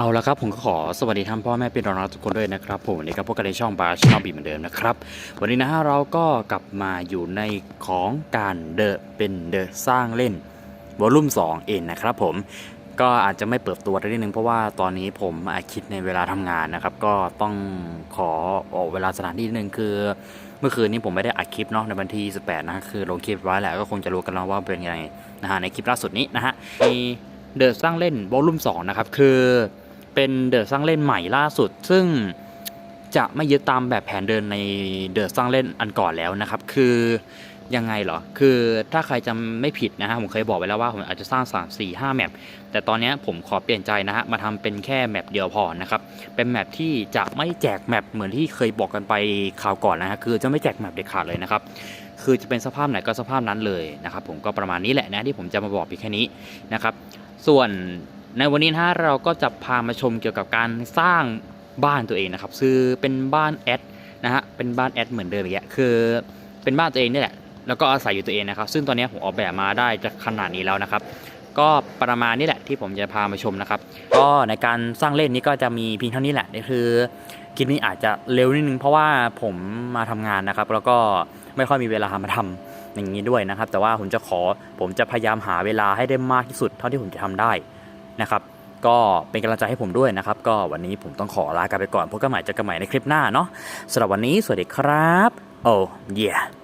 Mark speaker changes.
Speaker 1: เอาละครับผมก็ขอสวัสดีท่านพ่อแม่พี่น้องทุกคนด้วยนะครับผมวันนี้ก็พบกันในช่องบาชอบีเหมือนเดิมนะครับวันนี้นะฮะเราก็กลับมาอยู่ในของการเดอะเป็นเดอะสร้างเล่นวอลุ่ม2เองนะครับผมก็อาจจะไม่เปิดตัวได้นิดนึงเพราะว่าตอนนี้ผมอาคิดในเวลาทำงานนะครับ ก็ต้องขอออกเวลาสถานที่นิดนึงคือ เมื่อคืนนี้ผมไม่ได้อัดคลิปเนาะในวันที่18นะฮะคือลงคลิปไว้แล้วก็คงจะรู้กันแล้วว่าเป็นยังไงนะฮะในคลิปล่าสุดนี้นะฮะมีเดอะสร้างเล่นวอลุ่ม2นะครับคือ เป็นเดอะสร้างเล่นใหม่ล่าสุด ซึ่งจะไม่ยึดตามแบบแผนเดินในเดอะสร้างเล่นอันก่อนแล้วนะครับ คือยังไงเหรอ คือถ้าใครจำไม่ผิดนะฮะ ผมเคยบอกไว้แล้วว่าผมอาจจะสร้าง 3 4 5แมปแต่ตอนนี้ผมขอเปลี่ยนใจนะฮะ มาทำเป็นแค่แมปเดียวพอนะครับ เป็นแมปที่จะไม่แจกแมปเหมือนที่เคยบอกกันไปคราวก่อนนะฮะ คือจะไม่แจกแมปเด็ดขาดเลยนะครับ คือจะเป็นสภาพไหนก็สภาพนั้นเลยนะครับ ผมก็ประมาณนี้แหละนะที่ผมจะมาบอกเพียงแค่นี้นะครับ ส่วน ในวันนี้นะเราก็จะพามาชมเกี่ยวกับการสร้างบ้านตัวเองนะครับคือเป็นบ้านแอดนะฮะเป็นบ้านแอดเหมือนเดิมอย่างเงี้ยคือเป็นบ้านตัวเองนี่แหละแล้วก็อาศัยอยู่ตัวเองนะครับ ซึ่งตอนนี้ผมออกแบบมาได้จะขนาดนี้แล้วนะครับ ก็ประมาณนี้แหละที่ผมจะพามาชมนะครับ ก็ในการสร้างเล่นนี้ก็จะมีเพียงเท่านี้แหละนี่คือคลิปนี้อาจจะเร็วนิดนึงเพราะว่าผมมาทำงานนะครับ แล้วก็ไม่ค่อยมีเวลามาทำอย่างนี้ด้วยนะครับ แต่ว่าผมจะขอผมจะพยายามหาเวลาให้ได้มากที่สุดเท่าที่ผมจะทำได้ นะครับก็เป็นกำลังใจให้ผมด้วยนะครับ ก็วันนี้ผมต้องขอลากันไปก่อนพบกันใหม่เจอกันใหม่ในคลิปหน้าเนาะสำหรับวันนี้สวัสดีครับ โอ้เย่